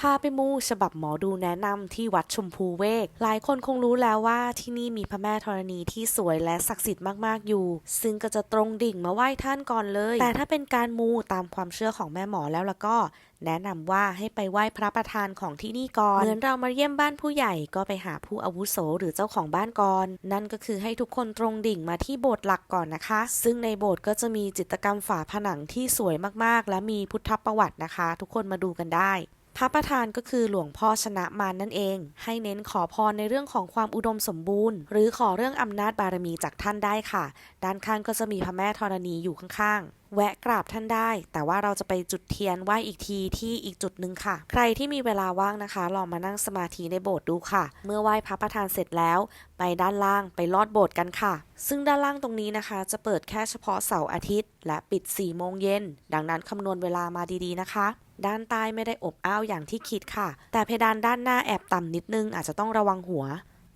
พาไปมูฉบับหมอดูแนะนำที่วัดชมพูเวก หลายคนคงรู้แล้วว่าที่นี่มีพระแม่ธรณีที่สวยและศักดิ์สิทธิ์มากๆอยู่ ซึ่งก็จะตรงดิ่งมาไหว้ท่านก่อนเลย แต่ถ้าเป็นการมูตามความเชื่อของแม่หมอแล้วล้วก็ แนะนำว่าให้ไปไหว้พระประธานของที่นี่ก่อน เหมือนเรามาเยี่ยมบ้านผู้ใหญ่ก็ไปหาผู้อาวุโสหรือเจ้าของบ้านก่อน นั่นก็คือให้ทุกคนตรงดิ่งมาที่โบสถ์หลักก่อนนะคะ ซึ่งในโบสถ์ก็จะมีจิตรกรรมฝาผนังที่สวยมากๆ และมีพุทธประวัตินะคะ ทุกคนมาดูกันได้ ระประธานก็คือหลวงพ่อชนะมารนนั่นเอง ให้เน้นขอพรในเรื่องของความอุดมสมบูรณ์ หรือขอเรื่องอำนาจบารมีจากท่านได้ค่ะ ด้านข้างก็จะมีพระแม่ธรณีอยู่ข้างๆ แวะกราบท่านได้ แต่ว่าเราจะไปจุดเทียนไหว้อีกทีที่อีกจุดหนึ่งค่ะ ใครที่มีเวลาว่างนะคะ ลองมานั่งสมาธิในโบสถ์ดูค่ะ เมื่อไหว้พระประธานเสร็จแล้ว ไปด้านล่างไปลอดโบสถ์กันค่ะ ซึ่งด้านล่างตรงนี้นะคะ จะเปิดแค่เฉพาะเสาร์อาทิตย์ และปิด4โมงเย็นดังนั้นคำนวณเวลามาดีๆนะคะ ด้านใต้ไม่ได้อบอ้าวอย่างที่คิดค่ะ แต่เพดานด้านหน้าแอบต่ำนิดนึงอาจจะต้องระวังหัว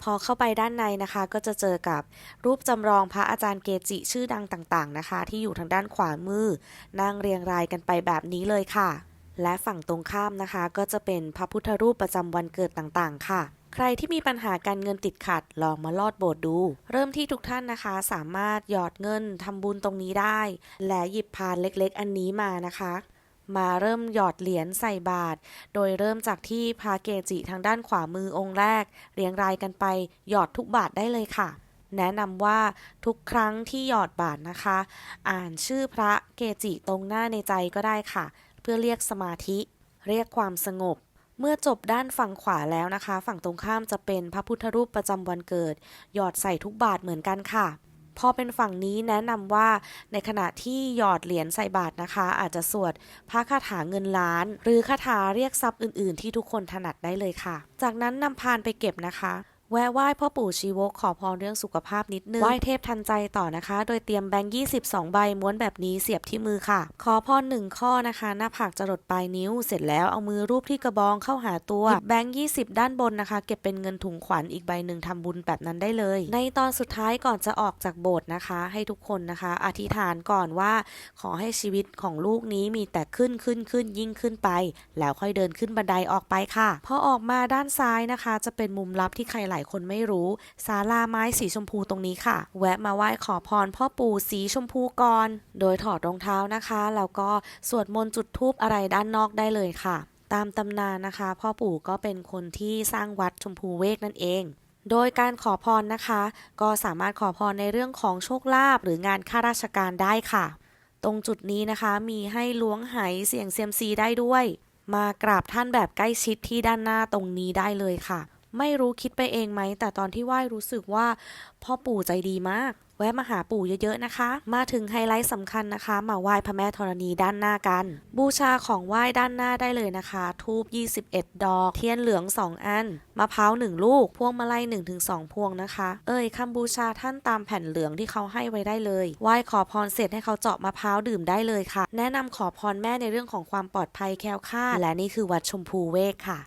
พอเข้าไปด้านในนะคะ ก็จะเจอกับรูปจำลองพระอาจารย์เกจิชื่อดังต่างๆนะคะ ที่อยู่ทางด้านขวามือ นั่งเรียงรายกันไปแบบนี้เลยค่ะ และฝั่งตรงข้ามนะคะ ก็จะเป็นพระพุทธรูปประจำวันเกิดต่างๆ ค่ะใครที่มีปัญหาการเงินติดขัด ลองมาลอดโบสถ์ดู เริ่มที่ทุกท่านนะคะสามารถหยอดเงินทำบุญตรงนี้ได้ และหยิบพานเล็กๆ อันนี้มานะคะ มาเริ่มหยอดเหรียญใส่บาตร โดยเริ่มจากที่พระเกจิทางด้านขวามือองค์แรก เรียงรายกันไปหยอดทุกบาทได้เลยค่ะ แนะนำว่าทุกครั้งที่หยอดบาทนะคะ อ่านชื่อพระเกจิตรงหน้าในใจก็ได้ค่ะ เพื่อเรียกสมาธิ เรียกความสงบเมื่อจบด้านฝั่งขวาแล้วนะคะ ฝั่งตรงข้ามจะเป็นพระพุทธรูปประจำวันเกิด หยอดใส่ทุกบาทเหมือนกันค่ะ พอเป็นฝั่งนี้แนะนำว่าในขณะที่หยอดเหรียญใส่บาทนะคะ อาจจะสวดพระคาถาเงินล้าน หรือคาถาเรียกทรัพย์อื่น ๆ ที่ทุกคนถนัดได้เลยค่ะ จากนั้นนำพานไปเก็บนะคะ แวะไหว้พ่อปู่ชีวกขอพรเรื่องสุขภาพนิดนึงไหว้เทพทันใจต่อนะคะ โดยเตรียมแบงค์22 ใบม้วนแบบนี้เสียบที่มือค่ะ ขอพรหนึ่งข้อนะคะ หน้าผากจะหลดปลายนิ้ว เสร็จแล้วเอามือรูปที่กระบองเข้าหาตัวหยิบแบงค์20 ด้านบนนะคะ เก็บเป็นเงินถุงขวัญอีกใบหนึ่งทำบุญแบบนั้นได้เลย ในตอนสุดท้ายก่อนจะออกจากโบสถ์นะคะ ให้ทุกคนนะคะ อธิษฐานก่อนว่า ขอให้ชีวิตของลูกนี้มีแต่ขึ้นขึ้นขึ้นยิ่งขึ้นไป แล้วค่อยเดินขึ้นบันไดออกไปค่ะพอออกมาด้านซ้ายนะคะ จะเป็นมุมลับที่ใครหลายคนไม่รู้ศาลาไม้สีชมพูตรงนี้ค่ะ แวะมาไหว้ขอพรพ่อปู่สีชมพูก่อน โดยถอดรองเท้านะคะแล้วก็สวดมนต์จุดธูปอะไรด้านนอกได้เลยค่ะ ตามตำนานนะคะ พ่อปู่ก็เป็นคนที่สร้างวัดชมพูเวกนั่นเองโดยการขอพรนะคะ ก็สามารถขอพรในเรื่องของโชคลาภหรืองานข้าราชการได้ค่ะ ตรงจุดนี้นะคะมีให้ล้วงไหเสี่ยงเซียมซีได้ด้วย มากราบท่านแบบใกล้ชิดที่ด้านหน้าตรงนี้ได้เลยค่ะ ไม่รู้คิดไปเองไหม แต่ตอนที่ไหว้รู้สึกว่าพ่อปู่ใจดีมาก แวะมาหาปู่เยอะๆนะคะ มาถึงไฮไลท์สำคัญนะคะ มาไหว้พระแม่ธรณีด้านหน้ากัน บูชาของไหว้ด้านหน้าได้เลยนะคะ ทูบ21 ดอก เทียนเหลือง 2 อัน มะพร้าว 1 ลูก พวงมาลัย1-2 พวงนะคะ เอ่ยคำบูชาท่านตามแผ่นเหลืองที่เขาให้ไว้ได้เลย ไหว้ขอพรเสร็จให้เขาเจาะมะพร้าวดื่มได้เลยค่ะ แนะนำขอพรแม่ในเรื่องของความปลอดภัยแคล้วคลาดและนี่คือวัดชมพูเวกค่ะ